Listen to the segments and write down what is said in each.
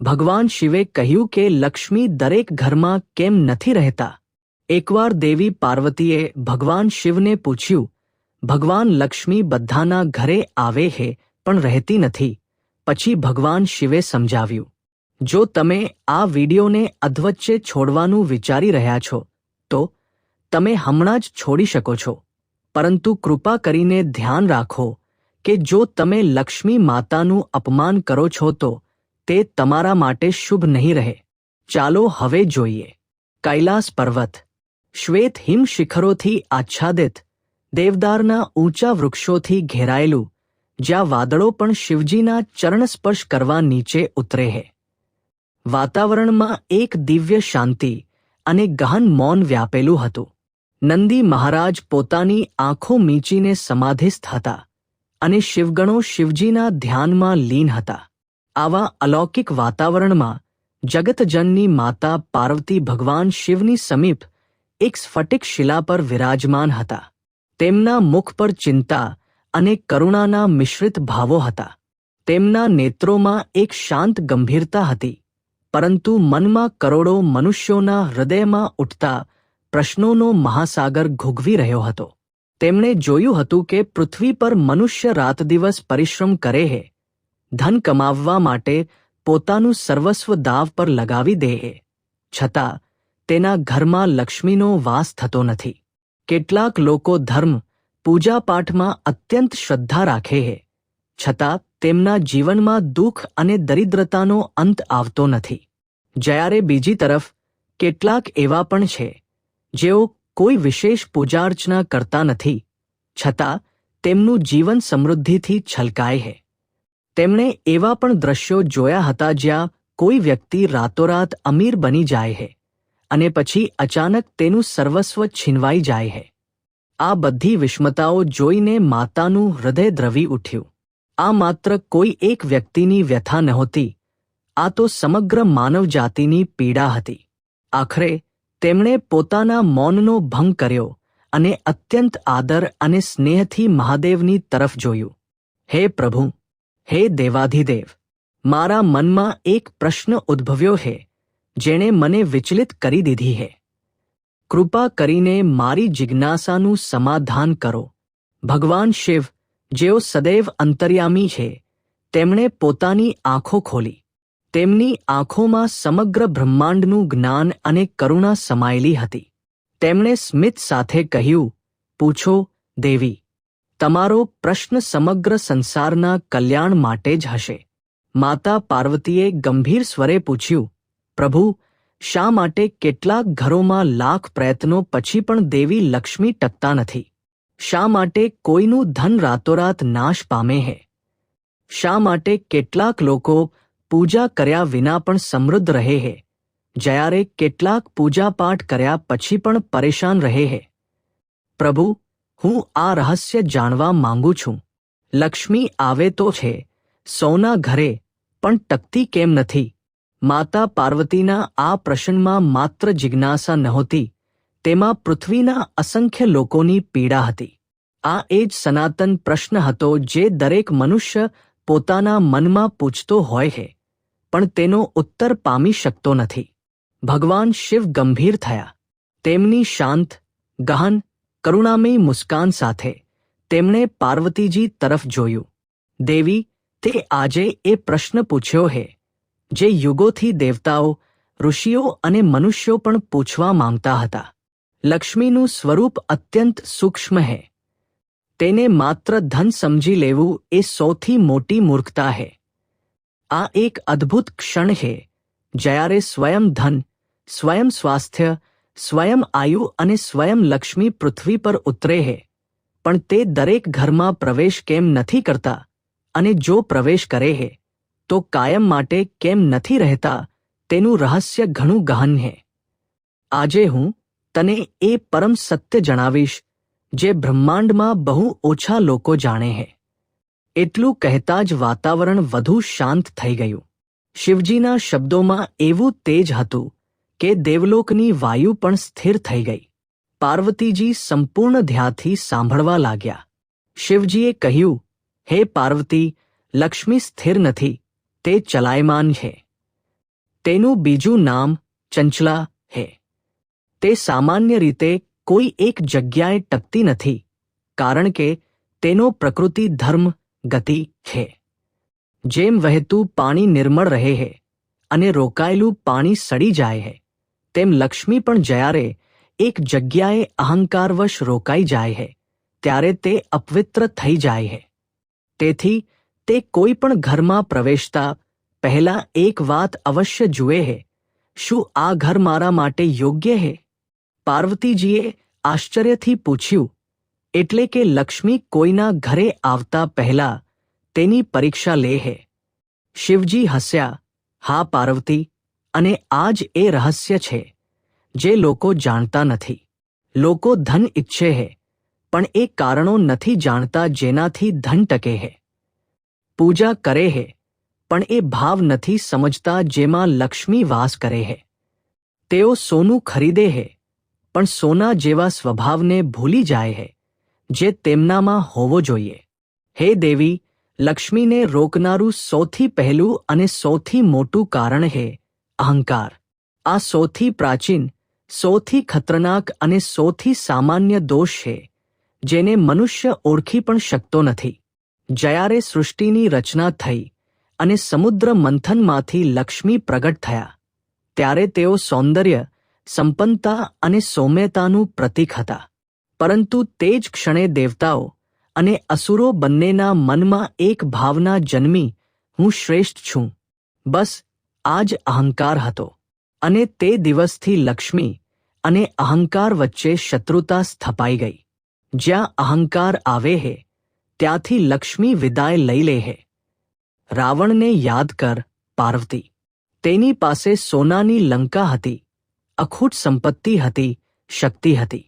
ભગવાન શિવે કહ્યું કે લક્ષ્મી દરેક ઘરમાં કેમ નથી રહેતા? એકવાર દેવી પાર્વતીએ ભગવાન શિવને પૂછ્યું, ભગવાન લક્ષ્મી બધાના ઘરે આવે હે, પણ રહેતી નથી. પછી ભગવાન શિવે સમજાવ્યું, જો તમે આ વિડીયોને અધવચ્ચે છોડવાનું વિચારી રહ્યા છો, તો તમે હમણાં જ છોડી શકો છો. પરંતુ કૃપા કરીને ધ્યાન રાખો કે જો તમે લક્ષ્મી માતાનું અપમાન કરો છો તો તે તમારા માટે શુભ નહીં રહે. ચાલો હવે જોઈએ. કૈલાસ પર્વત. શ્વેત હિમ શિખરોથી આચ્છાદિત, દેવદારના ઊંચા વૃક્ષોથી ઘેરાયેલું, જ્યાં વાદળો પણ શિવજીના ચરણસ્પર્શ કરવા નીચે ઉતરે હે. વાતાવરણમાં એક દિવ્ય શાંતિ અને ગહન મૌન વ્યાપેલું હતું. નંદી મહારાજ પોતાની આંખો મીચીને સમાધિસ્થ હતા અને શિવગણો શિવજીના ધ્યાનમાં લીન હતા. આવા અલૌકિક વાતાવરણમાં જગતજનની માતા પાર્વતી ભગવાન શિવની સમીપ એક સ્ફટિક શિલા પર વિરાજમાન હતા. તેમના મુખ પર ચિંતા અને કરુણાના મિશ્રિત ભાવો હતા. તેમના નેત્રોમાં એક શાંત ગંભીરતા હતી, પરંતુ મનમાં કરોડો મનુષ્યોના હૃદયમાં ઉઠતા પ્રશ્નોનો મહાસાગર ઘૂઘવી રહ્યો હતો. તેમણે જોયું હતું કે પૃથ્વી પર મનુષ્ય રાત દિવસ પરિશ્રમ કરે હે ધન કમાવવા માટે પોતાનું સર્વસ્વ દાવ પર લગાવી દે. છતાં, તેના ઘરમાં લક્ષ્મીનો વાસ થતો નથી. કેટલાક લોકો ધર્મ, પૂજાપાઠમાં અત્યંત શ્રદ્ધા રાખે હે છતાં, તેમના જીવનમાં દુઃખ અને દરિદ્રતાનો અંત આવતો નથી. જ્યારે બીજી તરફ, કેટલાક એવા પણ છે, જેઓ કોઈ વિશેષ પૂજાર્ચના કરતા નથી. છતાં, તેમનું જીવન સમૃદ્ધિથી છલકાય છે. તેમણે એવા પણ દ્રશ્યો જોયા હતા જ્યાં કોઈ વ્યક્તિ રાતોરાત અમીર બની જાય છે અને પછી અચાનક તેનું સર્વસ્વ છીનવાઈ જાય છે આ બધી વિષમતાઓ જોઈને માતાનું હૃદય દ્રવી ઉઠ્યું. આ માત્ર કોઈ એક વ્યક્તિની વ્યથા નહોતી, આ તો સમગ્ર માનવજાતિની પીડા હતી. આખરે તેમણે પોતાના મૌનનો ભંગ કર્યો અને અત્યંત આદર અને સ્નેહથી મહાદેવની તરફ જોયું. હે પ્રભુ હે દેવાધિદેવ, મારા મનમાં એક પ્રશ્ન ઉદ્ભવ્યો હે, જેણે મને વિચલિત કરી દીધી હે. કૃપા કરીને મારી જિજ્ઞાસાનું સમાધાન કરો. ભગવાન શિવ, જેઓ સદૈવ અંતર્યામી છે, તેમણે પોતાની આંખો ખોલી. તેમની આંખોમાં સમગ્ર બ્રહ્માંડનું જ્ઞાન અને કરુણા સમાયેલી હતી. તેમણે સ્મિત સાથે કહ્યું, પૂછો, દેવી તમારો પ્રશ્ન સમગ્ર સંસારના કલ્યાણ માટે જ હશે. માતા પાર્વતીએ ગંભીર સ્વરે પૂછ્યું, પ્રભુ, શા માટે કેટલાક ઘરોમાં લાખ પ્રયત્નો પછી પણ દેવી લક્ષ્મી ટકતા નથી? શા માટે કોઈનું ધન રાતોરાત નાશ પામે હે? શા માટે કેટલાક લોકો પૂજા કર્યા વિના પણ સમૃદ્ધ રહે હે? જ્યારે કેટલાક પૂજાપાઠ કર્યા પછી પણ પરેશાન રહે હે? પ્રભુ હું આ રહસ્ય જાણવા માંગુ છું. લક્ષ્મી આવે તો છે, સૌના ઘરે, પણ ટકતી કેમ નથી? માતા પાર્વતીના આ પ્રશ્નમાં માત્ર જિજ્ઞાસા નહોતી, તેમાં પૃથ્વીના અસંખ્ય લોકોની પીડા હતી. આ એ જ સનાતન પ્રશ્ન હતો જે દરેક મનુષ્ય પોતાના મનમાં પૂછતો હોય છે, પણ તેનો ઉત્તર પામી શકતો નથી. ભગવાન શિવ ગંભીર થયા. તેમની શાંત, ગહન કરુણામયી મુસ્કાન સાથે તેમણે પાર્વતીજી તરફ જોયું. દેવી, તે આજે એ પ્રશ્ન પૂછ્યો હે, જે યુગોથી દેવતાઓ, ઋષિઓ અને મનુષ્યો પણ પૂછવા માંગતા હતા. લક્ષ્મીનું સ્વરૂપ અત્યંત સૂક્ષ્મ હે. તેને માત્ર ધન સમજી લેવું એ સૌથી મોટી મૂર્ખતા હે. આ એક અદ્ભુત ક્ષણ હે. જ્યારે સ્વયં ધન, સ્વયં સ્વાસ્થ્ય સ્વયં આયુ અને સ્વયં લક્ષ્મી પૃથ્વી પર ઉતરે હે. પણ તે દરેક ઘરમાં પ્રવેશ કેમ નથી કરતા અને જો પ્રવેશ કરે હે, તો કાયમ માટે કેમ નથી રહેતા તેનું રહસ્ય ઘણું ગહન છે આજે હું તને એ પરમ સત્ય જણાવીશ, જે બ્રહ્માંડમાં બહુ ઓછા લોકો જાણે છે એટલું કહેતા જ વાતાવરણ વધુ શાંત થઈ ગયું. શિવજીના શબ્દોમાં એવું તેજ હતું કે દેવલોકની વાયુ પણ સ્થિર થઈ ગઈ. પાર્વતીજી સંપૂર્ણ ધ્યાથી સાંભળવા લાગ્યા. શિવજીએ કહ્યું, હે પાર્વતી, લક્ષ્મી સ્થિર નથી, તે ચલાયમાન છે. તેનું બીજું નામ ચંચલા હે તે સામાન્ય રીતે કોઈ એક જગ્યાએ ટકતી નથી, કારણ કે તેનો પ્રકૃતિ ધર્મ ગતિ છે. જેમ વહેતું પાણી નિર્મળ રહે છે અને રોકાયેલું પાણી સડી જાય છે તેમ લક્ષ્મી પણ જ્યારે એક જગ્યાએ અહંકારવશ રોકાઈ જાય છે ત્યારે તે અપવિત્ર થઈ જાય છે તેથી તે કોઈ પણ ઘરમાં પ્રવેશતા પહેલા એક વાત અવશ્ય જુએ છે શું આ ઘર મારા માટે યોગ્ય હે? પાર્વતીજીએ આશ્ચર્યથી પૂછ્યું, એટલે કે લક્ષ્મી કોઈના ઘરે આવતા પહેલા તેની પરીક્ષા લે હે. શિવજી હસ્યા, હા પાર્વતી અને આ જ એ રહસ્ય છે, જે લોકો જાણતા નથી. લોકો ધન ઈચ્છે હે, પણ એ કારણો નથી જાણતા જેનાથી ધન ટકે હે. પૂજા કરે હે, પણ એ ભાવ નથી સમજતા જેમાં લક્ષ્મી વાસ કરે હે. તેઓ સોનું ખરીદે હે, પણ સોના જેવા સ્વભાવને ભૂલી જાય હે, જે તેમનામાં હોવો જોઈએ. હે દેવી, લક્ષ્મીને રોકનારું સૌથી પહેલું અને સૌથી મોટું કારણ હે અહંકાર. આ સૌથી પ્રાચીન, સૌથી ખતરનાક અને સૌથી સામાન્ય દોષ છે, જેને મનુષ્ય ઓળખી પણ શકતો નથી. જયારે સૃષ્ટિની રચના થઈ અને સમુદ્ર મંથનમાંથી લક્ષ્મી પ્રગટ થયા, ત્યારે તેઓ સૌંદર્ય, સંપન્નતા અને સૌમ્યતાનું પ્રતીક હતા. પરંતુ તે જ ક્ષણે દેવતાઓ અને અસુરો બંનેના મનમાં એક ભાવના જન્મી, હું શ્રેષ્ઠ છું. બસ આ જ અહંકાર હતો અને તે દિવસથી લક્ષ્મી અને અહંકાર વચ્ચે શત્રુતા સ્થપાઈ ગઈ. જ્યાં અહંકાર આવે હે, ત્યાંથી લક્ષ્મી વિદાય લઈ લે હે. રાવણને યાદ કર, પાર્વતી. તેની પાસે સોનાની લંકા હતી, અખૂટ સંપત્તિ હતી, શક્તિ હતી.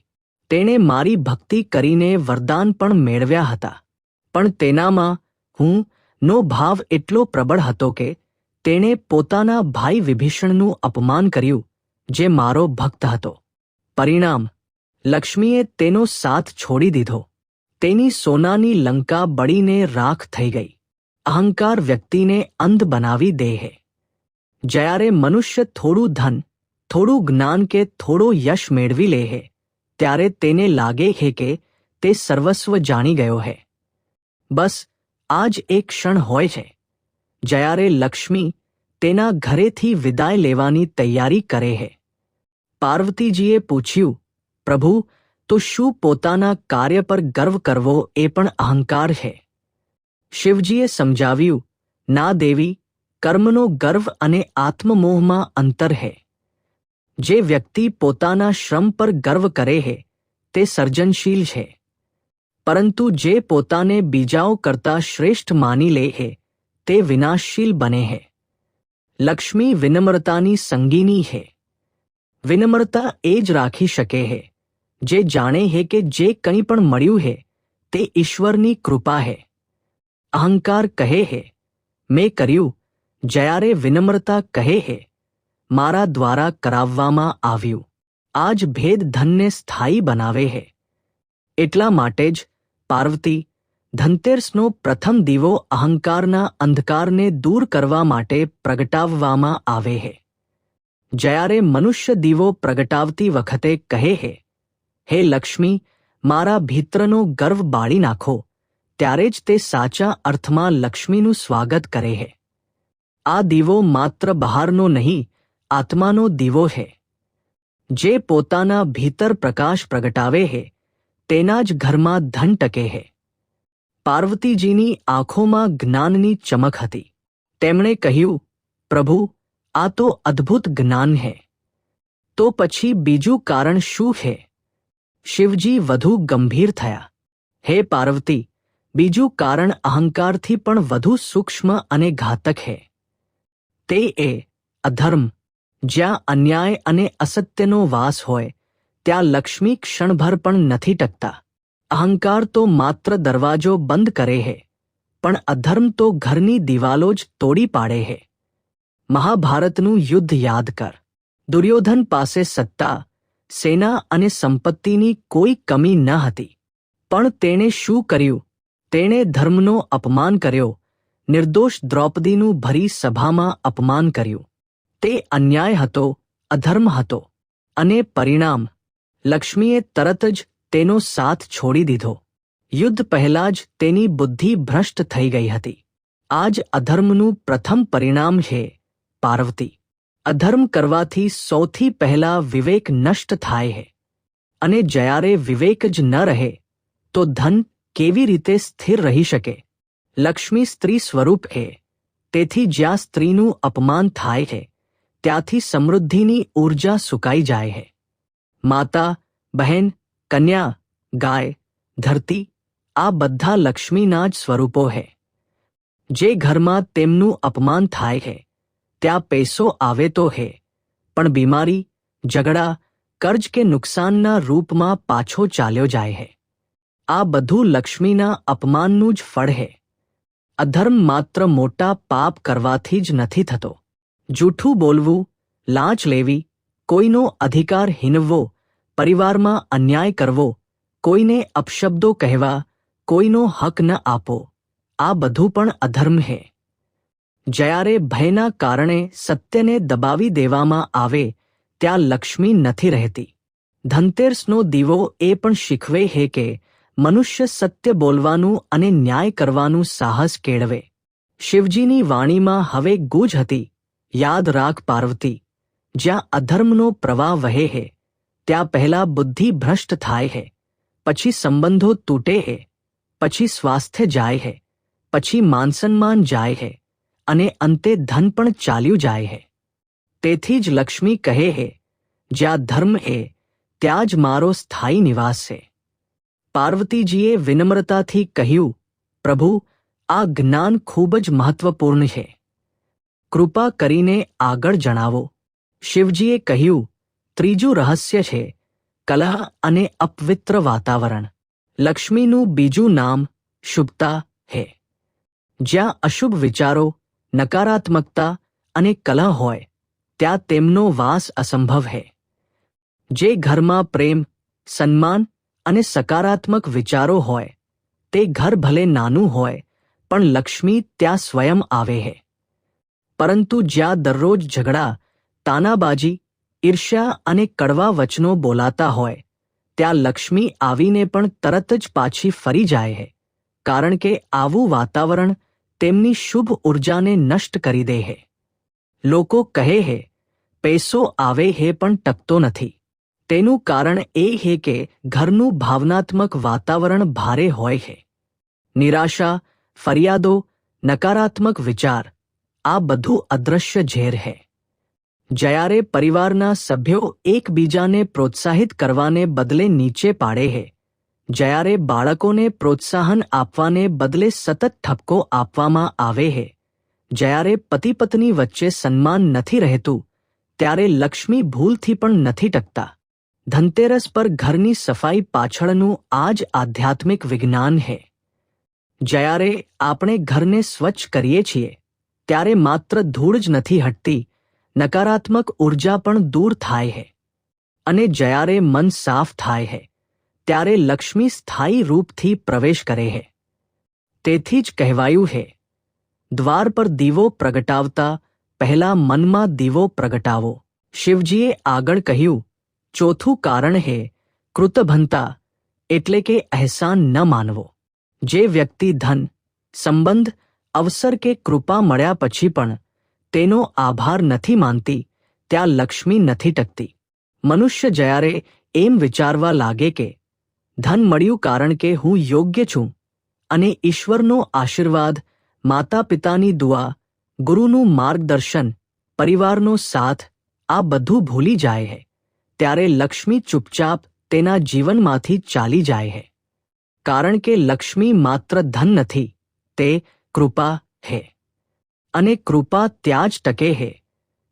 તેણે મારી ભક્તિ કરીને વરદાન પણ મેળવ્યા હતા. પણ તેનામાં હું નો ભાવ એટલો પ્રબળ હતો કે તેણે પોતાના ભાઈ વિભીષણનું અપમાન કર્યું, જે મારો ભક્ત હતો. પરિણામ, લક્ષ્મીએ તેનો સાથ છોડી દીધો. તેની સોનાની લંકા બળીને રાખ થઈ ગઈ. અહંકાર વ્યક્તિને અંધ બનાવી દે હે. જ્યારે મનુષ્ય થોડું ધન, થોડું જ્ઞાન કે થોડો યશ મેળવી લે હે, ત્યારે તેને લાગે છે કે તે સર્વસ્વ જાણી ગયો છે બસ આ જ એક ક્ષણ હોય છે. જ્યારે લક્ષ્મી તેના ઘરેથી વિદાય લેવાની તૈયારી કરે છે પાર્વતીજીએ પૂછ્યું, પ્રભુ, તો શું પોતાના કાર્ય પર ગર્વ કરવો એ પણ અહંકાર છે શિવજીએ સમજાવ્યું, ના દેવી, કર્મનો ગર્વ અને આત્મમોહમાં અંતર છે જે વ્યક્તિ પોતાના શ્રમ પર ગર્વ કરે છે તે સર્જનશીલ છે પરંતુ જે પોતાને બીજાઓ કરતા શ્રેષ્ઠ માની લે છે તે વિનાશશીલ બને છે લક્ષ્મી વિનમ્રતાની સંગીની છે વિનમ્રતા એ જ રાખી શકે છે જે જાણે છે કે જે કંઈ પણ મળ્યું છે તે ઈશ્વરની કૃપા છે અહંકાર કહે છે મેં કર્યું, જયારે વિનમ્રતા કહે છે મારા દ્વારા કરાવવામાં આવ્યું. આ જ ભેદ ધનને સ્થાયી બનાવે છે એટલા માટે જ પાર્વતી ધનતેરસનો પ્રથમ દીવો અહંકારના અંધકારને દૂર કરવા માટે પ્રગટાવવામાં આવે છે જ્યારે મનુષ્ય દીવો પ્રગટાવતી વખતે કહે છે હે લક્ષ્મી, મારા ભીત્રનો ગર્વ બાળી નાખો, ત્યારે જ તે સાચા અર્થમાં લક્ષ્મીનું સ્વાગત કરે છે આ દીવો માત્ર બહારનો નહીં, આત્માનો દીવો છે જે પોતાના ભીતર પ્રકાશ પ્રગટાવે છે તેના જ ઘરમાં ધન ટકે છે પાર્વતીજીની આંખોમાં જ્ઞાનની ચમક હતી. તેમણે કહ્યું, પ્રભુ, આ તો અદ્ભુત જ્ઞાન હે. તો પછી બીજું કારણ શું છે શિવજી વધુ ગંભીર થયા. હે પાર્વતી, બીજું કારણ અહંકારથી પણ વધુ સૂક્ષ્મ અને ઘાતક હે. તે એ અધર્મ, જ્યાં અન્યાય અને અસત્યનો વાસ હોય, ત્યાં લક્ષ્મી ક્ષણભર પણ નથી ટકતા. અહંકાર તો માત્ર દરવાજો બંધ કરે હે, પણ અધર્મ તો ઘરની દિવાલો જ તોડી પાડે હે. મહાભારતનું યુદ્ધ યાદ કર. દુર્યોધન પાસે સત્તા, સેના અને સંપત્તિની કોઈ કમી ન હતી. પણ તેણે શું કર્યું? તેણે ધર્મનો અપમાન કર્યો. નિર્દોષ દ્રૌપદીનું ભરી સભામાં અપમાન કર્યું. તે અન્યાય હતો, અધર્મ હતો. અને પરિણામ, લક્ષ્મીએ તરત જ તેનો સાથ છોડી દીધો. યુદ્ધ પહેલા જ તેની બુદ્ધિ ભ્રષ્ટ થઈ ગઈ હતી. આ જ અધર્મનું પ્રથમ પરિણામ છે પાર્વતી. અધર્મ કરવાથી સૌથી પહેલા વિવેક નષ્ટ થાય છે અને જ્યારે વિવેક જ ન રહે, તો ધન કેવી રીતે સ્થિર રહી શકે? લક્ષ્મી સ્ત્રી સ્વરૂપ છે તેથી જ્યાં સ્ત્રીનું અપમાન થાય છે ત્યાંથી સમૃદ્ધિની ઊર્જા સુકાઈ જાય છે માતા, બહેન કન્યા, ગાય, ધરતી, આ બધા લક્ષ્મીના જ સ્વરૂપો છે જે ઘરમાં તેમનું અપમાન થાય છે ત્યાં પૈસો આવે તો હે, પણ બીમારી, ઝઘડા, કર્જ કે નુકસાનના રૂપમાં પાછો ચાલ્યો જાય છે આ બધું લક્ષ્મીના અપમાનનું જ ફળ હે. અધર્મ માત્ર મોટા પાપ કરવાથી જ નથી થતો. જૂઠું બોલવું લાંચ લેવી, કોઈનો અધિકાર હિનવવો પરિવારમાં અન્યાય કરવો, કોઈને અપશબ્દો કહેવા, કોઈનો હક ન આપો આ બધું પણ અધર્મ હે. જ્યારે ભયના કારણે સત્યને દબાવી દેવામાં આવે, ત્યાં લક્ષ્મી નથી રહેતી. ધનતેરસનો દીવો એ પણ શીખવે હે કે, મનુષ્ય સત્ય બોલવાનું અને ન્યાય કરવાનું સાહસ કેળવે. શિવજીની વાણીમાં હવે ગુજ હતી, યાદ રાખ પાર્વતી, જ્યાં અધર્મનો પ્રવાહ વહે છે ત્યાં પહેલા બુદ્ધિ ભ્રષ્ટ થાય છે પછી સંબંધો તૂટે છે પછી સ્વાસ્થ્ય જાય છે પછી માનસન્માન જાય છે અને અંતે ધન પણ ચાલ્યું જાય છે તેથી જ લક્ષ્મી કહે છે જ્યાં ધર્મ છે ત્યાં જ મારો સ્થાયી નિવાસ છે પાર્વતીજીએ વિનમ્રતાથી કહ્યું, પ્રભુ, આ જ્ઞાન ખૂબ જ મહત્વપૂર્ણ છે. કૃપા કરીને આગળ જણાવો. શિવજીએ કહ્યું ત્રીજું રહસ્ય છે, કલહ અને અપવિત્ર વાતાવરણ. લક્ષ્મીનું બીજું નામ શુભતા છે જ્યાં અશુભ વિચારો, નકારાત્મકતા અને કલહ હોય, ત્યાં તેમનો વાસ અસંભવ છે જે ઘરમાં પ્રેમ, સન્માન અને સકારાત્મક વિચારો હોય, તે ઘર ભલે નાનું હોય, પણ લક્ષ્મી ત્યાં સ્વયં આવે છે પરંતુ જ્યાં દરરોજ ઝઘડા, તાનાબાજી ઈર્ષ્યા અને કડવા વચનો બોલાતા હોય, ત્યાં લક્ષ્મી આવીને પણ તરત જ પાછી ફરી જાય છે કારણ કે આવું વાતાવરણ તેમની શુભ ઉર્જાને નષ્ટ કરી દે છે લોકો કહે છે પૈસો આવે હે પણ ટકતો નથી. તેનું કારણ એ હે કે ઘરનું ભાવનાત્મક વાતાવરણ ભારે હોય છે નિરાશા, ફરિયાદો, નકારાત્મક વિચાર, આ બધું અદૃશ્ય ઝેર છે જ્યારે પરિવારના સભ્યો એકબીજાને પ્રોત્સાહિત કરવાને બદલે નીચે પાડે છે જ્યારે બાળકોને પ્રોત્સાહન આપવાને બદલે સતત ઠપકો આપવામાં આવે છે જ્યારે પતિ પત્ની વચ્ચે સન્માન નથી રહેતું, ત્યારે લક્ષ્મી ભૂલથી પણ નથી ટકતા. ધનતેરસ પર ઘરની સફાઈ પાછળનું આ જ આધ્યાત્મિક વિજ્ઞાન છે જ્યારે આપણે ઘરને સ્વચ્છ કરીએ છીએ, ત્યારે માત્ર ધૂળ જ નથી હટતી નકારાત્મક ઊર્જા પણ દૂર થાય છે અને જ્યારે મન સાફ થાય છે ત્યારે લક્ષ્મી સ્થાયી રૂપથી પ્રવેશ કરે છે તેથી જ કહેવાયું છે દ્વાર પર દીવો પ્રગટાવતા પહેલા મનમાં દીવો પ્રગટાવો. શિવજીએ આગળ કહ્યું, ચોથું કારણ છે કૃતભંતા, એટલે કે અહેસાન ન માનવો. જે વ્યક્તિ ધન, સંબંધ, અવસર કે કૃપા મળ્યા પછી પણ તેનો આભાર નથી માનતી, ત્યાં લક્ષ્મી નથી ટકતી. મનુષ્ય જ્યારે એમ વિચારવા લાગે કે, ધન મળ્યું કારણ કે હું યોગ્ય છું અને ઈશ્વરનો આશીર્વાદ માતા પિતાની દુઆ, ગુરુનું માર્ગદર્શન, પરિવારનો સાથ, આ બધું ભૂલી જાય છે ત્યારે લક્ષ્મી ચૂપચાપ તેના જીવનમાંથી ચાલી જાય છે કારણ કે લક્ષ્મી માત્ર ધન નથી, તે કૃપા છે અને કૃપા ત્યાં જ ટકે છે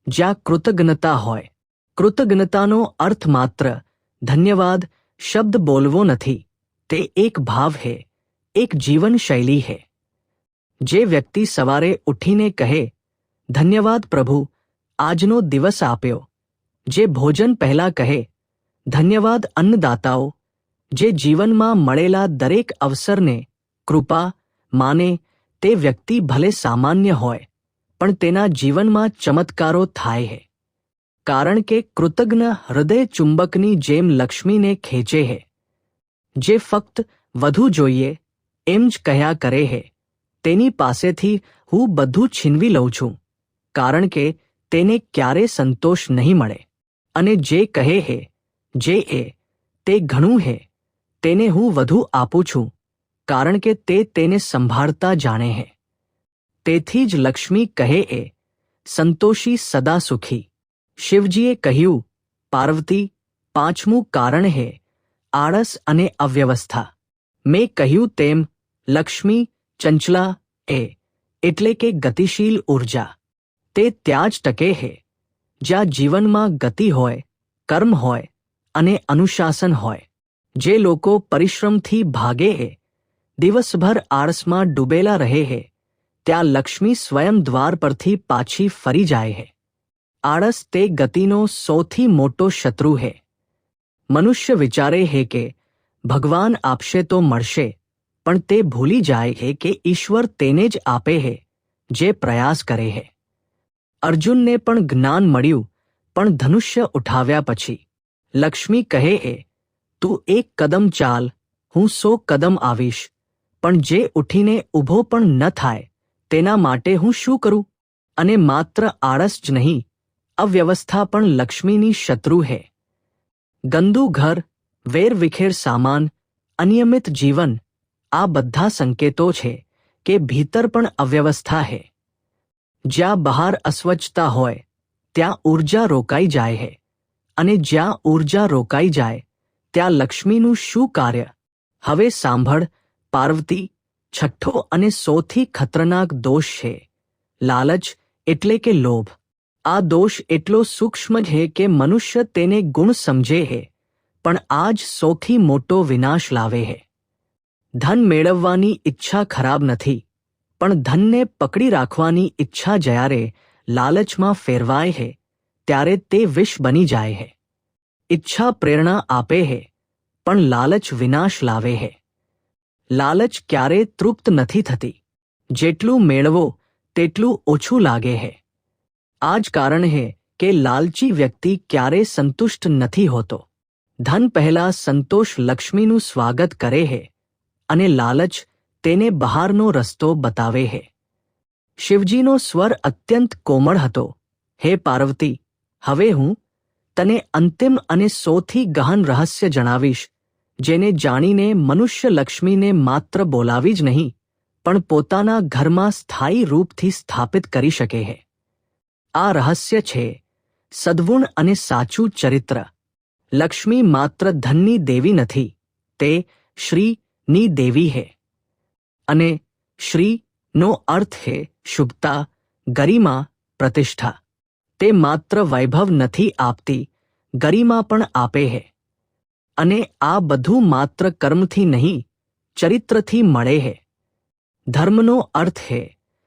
જ્યાં કૃતજ્ઞતા હોય. કૃતજ્ઞતાનો અર્થ માત્ર ધન્યવાદ, શબ્દ બોલવો નથી. તે એક ભાવ છે એક જીવનશૈલી છે જે વ્યક્તિ સવારે ઉઠીને કહે, ધન્યવાદ પ્રભુ, આજનો દિવસ આપ્યો. જે ભોજન પહેલા કહે, ધન્યવાદ અન્નદાતાઓ, જે જીવનમાં મળેલા દરેક અવસરને કૃપા, માને, તે વ્યક્તિ ભલે સામાન્ય હોય પણ તેના જીવનમાં ચમત્કારો થાય છે કારણ કે કૃતજ્ઞ હૃદય ચુંબકની જેમ લક્ષ્મીને ખેંચે છે જે ફક્ત વધુ જોઈએ, એમ જ કહ્યા કરે છે તેની પાસેથી હું બધું છીનવી લઉં છું, કારણ કે તેને ક્યારે સંતોષ નહીં મળે. અને જે કહે હે, જે એ, તે ઘણું હે. તેને હું વધુ આપું છું, કારણ કે તે તેને સંભાળતા જાણે હે. તેથી જ લક્ષ્મી કહે એ, સંતોષી સદા સુખી. શિવજીએ કહ્યું, પાર્વતી, પાંચમું કારણ હે, આળસ અને અવ્યવસ્થા. મેં કહ્યું તેમ, લક્ષ્મી, ચંચલા, એ, એટલે કે ગતિશીલ ઊર્જા તે ત્યાં જ ટકે હે. જ્યાં જીવનમાં ગતિ હોય, કર્મ હોય અને અનુશાસન હોય, જે લોકો પરિશ્રમથી ભાગે હે, દિવસભર આળસમાં ડૂબેલા રહે હે. ત્યાં લક્ષ્મી સ્વયં દ્વાર પરથી પાછી ફરી જાય હે આળસ તે ગતિનો સૌથી મોટો શત્રુ હે મનુષ્ય વિચારે હે કે ભગવાન આપશે તો મળશે પણ તે ભૂલી જાય હે કે ઈશ્વર તેને જ આપે હે જે પ્રયાસ કરે હે અર્જુનને પણ જ્ઞાન મળ્યું પણ ધનુષ્ય ઉઠાવ્યા પછી લક્ષ્મી કહે એ તું એક કદમ ચાલ હું સો કદમ આવીશ પણ જે ઉઠીને ઊભો પણ ન થાય તેના માટે હું શું કરું? અને માત્ર આળસ જ નહીં, અવ્યવસ્થા પણ લક્ષ્મીની શત્રુ હે. ગંદુ ઘર, વેરવિખેર સામાન, અનિયમિત જીવન, આ બધા સંકેતો છે કે ભીતર પણ અવ્યવસ્થા હે. જ્યાં બહાર અસ્વચ્છતા હોય, ત્યાં ઊર્જા રોકાઈ જાય છે અને જ્યાં ઊર્જા રોકાઈ જાય, ત્યાં લક્ષ્મીનું શું કાર્ય? હવે સાંભળ, પાર્વતી છઠ્ઠો અને સૌથી ખતરનાક દોષ છે. લાલચ એટલે કે લોભ. આ દોષ એટલો સૂક્ષ્મ છે કે મનુષ્ય તેને ગુણ સમજે છે પણ આ જ સૌથી મોટો વિનાશ લાવે છે ધન મેળવવાની ઈચ્છા ખરાબ નથી, પણ ધનને પકડી રાખવાની ઈચ્છા જ્યારે લાલચમાં ફેરવાય છે ત્યારે તે વિષ બની જાય છે ઈચ્છા પ્રેરણા આપે છે પણ લાલચ વિનાશ લાવે છે લાલચ ક્યારે તૃપ્ત નથી થતી. જેટલું મેળવો, તેટલું ઓછું લાગે છે આ જ કારણ છે કે લાલચી વ્યક્તિ ક્યારે સંતુષ્ટ નથી હોતો. ધન પહેલા સંતોષ લક્ષ્મીનું સ્વાગત કરે છે અને લાલચ તેને બહારનો રસ્તો બતાવે હે. શિવજીનો સ્વર અત્યંત કોમળ હતો. હે પાર્વતી, હવે હું તને અંતિમ અને સૌથી ગહન રહસ્ય જણાવીશ. જેને જાણીને મનુષ્ય લક્ષ્મીને માત્ર બોલાવી જ નહીં, પણ પોતાના ઘરમાં સ્થાયી રૂપથી સ્થાપિત કરી શકે હે. આ રહસ્ય છે, સદ્ગુણ અને સાચું ચરિત્ર. લક્ષ્મી માત્ર ધનની દેવી નથી, તે શ્રીની દેવી હે. અને શ્રીનો અર્થ હે શુભતા, ગરિમા, પ્રતિષ્ઠા. તે માત્ર વૈભવ નથી આપતી, ગરિમા પણ આપે હે. અને આ બધું માત્ર કર્મથી નહીં, ચરિત્રથી મળે હે. ધર્મનો અર્થ હે,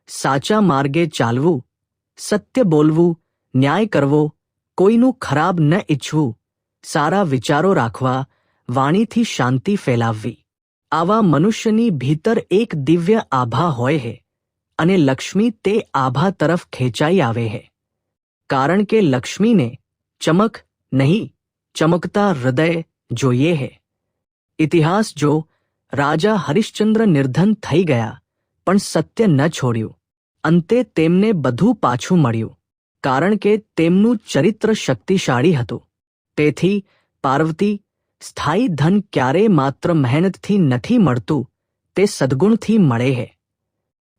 સાચા માર્ગે ચાલવું, સત્ય બોલવું, ન્યાય કરવો, કોઈનું ખરાબ ન ઈચ્છવું, સારા વિચારો રાખવા, વાણીથી શાંતિ ફેલાવવી. આવા મનુષ્યની ભીતર એક દિવ્ય આભા હોય છે અને લક્ષ્મી તે આભા તરફ ખેંચાઈ આવે છે કારણ કે લક્ષ્મીને ચમક નહીં, ચમકતા હૃદય જોઈએ છે ઇતિહાસ જો રાજા હરિશ્ચંદ્ર નિર્ધન થઈ ગયા પણ સત્ય ન છોડ્યું અંતે તેમને બધું પાછું મળ્યું કારણ કે તેમનું ચરિત્ર શક્તિશાળી હતું તેથી પાર્વતી સ્થાયી ધન ક્યારેય માત્ર મહેનતથી નથી મળતું તે સદગુણથી મળે હે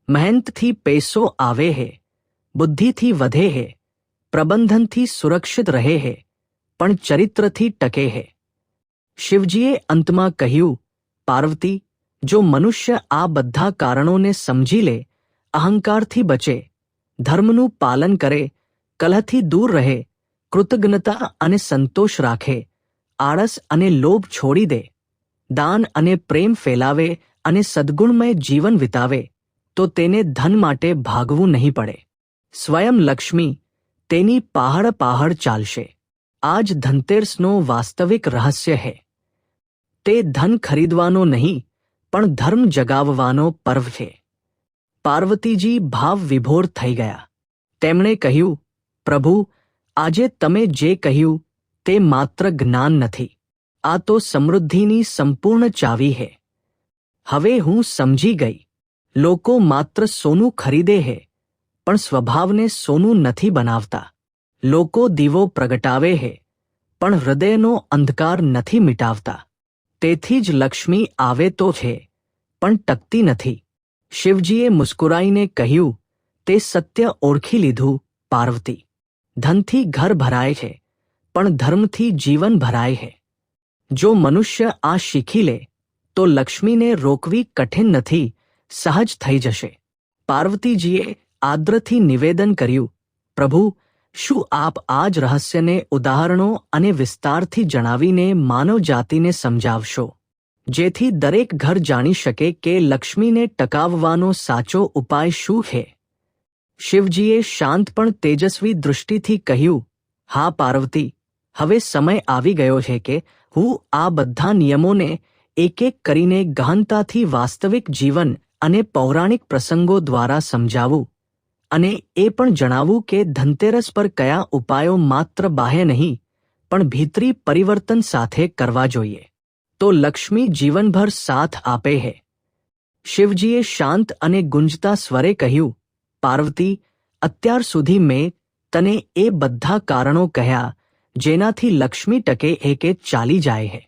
મહેનતથી પૈસો આવે હે બુદ્ધિથી વધે હે પ્રબંધનથી સુરક્ષિત રહે હે પણ ચરિત્રથી ટકે હે શિવજીએ અંતમાં કહ્યું, પાર્વતી, જો મનુષ્ય આ બધા કારણોને સમજી લે, અહંકારથી બચે, ધર્મનું પાલન કરે, કલહથી દૂર રહે, કૃતજ્ઞતા અને સંતોષ રાખે, આળસ અને લોભ છોડી દે, દાન અને પ્રેમ ફેલાવે અને સદ્ગુણમય જીવન વિતાવે, તો તેને ધન માટે ભાગવું નહીં પડે. સ્વયં લક્ષ્મી, તેની પહાડ પહાડ ચાલશે. આ જ ધનતેરસનો વાસ્તવિક રહસ્ય છે તે ધન ખરીદવાનો નહીં, પણ ધર્મ જગાવવાનો પર્વ છે. પાર્વતીજી ભાવ વિભોર થઈ ગયા. તેમણે કહ્યું, પ્રભુ, આજે તમે જે કહ્યું, તે માત્ર જ્ઞાન નથી. આ તો સમૃદ્ધિની સંપૂર્ણ ચાવી હે. હવે હું સમજી ગઈ. લોકો માત્ર સોનું ખરીદે હે, પણ સ્વભાવને સોનું નથી બનાવતા. લોકો દીવો પ્રગટાવે હે, પણ હૃદયનો અંધકાર નથી મિટાવતા. તેથી જ લક્ષ્મી આવે તો છે, પણ ટકતી નથી. શિવજીએ મુસ્કુરાઈને કહ્યું, તે સત્ય ઓળખી લીધું, પાર્વતી. ધનથી ઘર ભરાય છે, પણ ધર્મથી જીવન ભરાય છે. જો મનુષ્ય આ શીખી લે, તો લક્ષ્મીને રોકવી કઠિન નથી, સહજ થઈ જશે. પાર્વતીજીએ આદ્રથી નિવેદન કર્યું, પ્રભુ શું આપ આ જ રહસ્યને ઉદાહરણો અને વિસ્તારથી જણાવીને માનવ જાતિને સમજાવશો? જેથી દરેક ઘર જાણી શકે કે લક્ષ્મીને ટકાવવાનો સાચો ઉપાય શું છે શિવજીએ શાંત પણ તેજસ્વી દૃષ્ટિથી કહ્યું, હા, પાર્વતી, હવે સમય આવી ગયો છે કે હું આ બધા નિયમોને એક એક કરીને ગહનતાથી વાસ્તવિક જીવન અને પૌરાણિક પ્રસંગો દ્વારા સમજાવું. અને એ પણ જણાવું કે ધનતેરસ પર કયા ઉપાયો માત્ર બાહ્ય નહીં, પણ ભીતરી પરિવર્તન સાથે કરવા જોઈએ. તો લક્ષ્મી જીવનભર સાથ આપે હે. શિવજીએ શાંત અને ગુંજતા સ્વરે કહ્યું, પાર્વતી, અત્યાર સુધી મેં તને એ બધા કારણો કહ્યા, જેનાથી લક્ષ્મી ટકે એકે ચાલી જાય હે.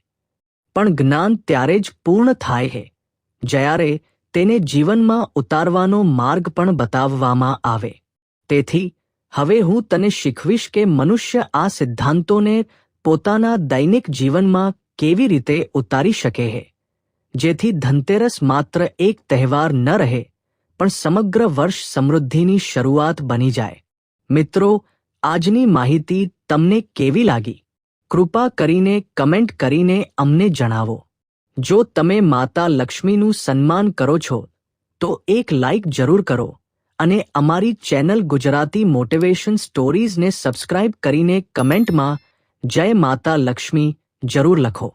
પણ જ્ઞાન ત્યારે જ પૂર્ણ થાય હે. જ્યારે તેને જીવનમાં ઉતારવાનો માર્ગ પણ બતાવવામાં આવે. તેથી, હવે હું તને શીખવીશ કે મનુષ્ય આ સિદ્ધાંતોને પોતાના દૈનિક જીવનમાં કેવી રીતે ઉતારી શકે છે જેથી ધનતેરસ માત્ર એક તહેવાર ન રહે, પણ સમગ્ર વર્ષ સમૃદ્ધિની શરૂઆત બની જાય. મિત્રો, આજની માહિતી તમને કેવી લાગી? કૃપા કરીને કમેન્ટ કરીને અમને જણાવો. જો તમે માતા લક્ષ્મીનું સન્માન કરો છો, તો એક લાઇક જરૂર કરો અને અમારી ચેનલ ગુજરાતી મોટિવેશન સ્ટોરીઝને સબસ્ક્રાઇબ કરીને કમેન્ટમાં જય માતા લક્ષ્મી જરૂર લખો.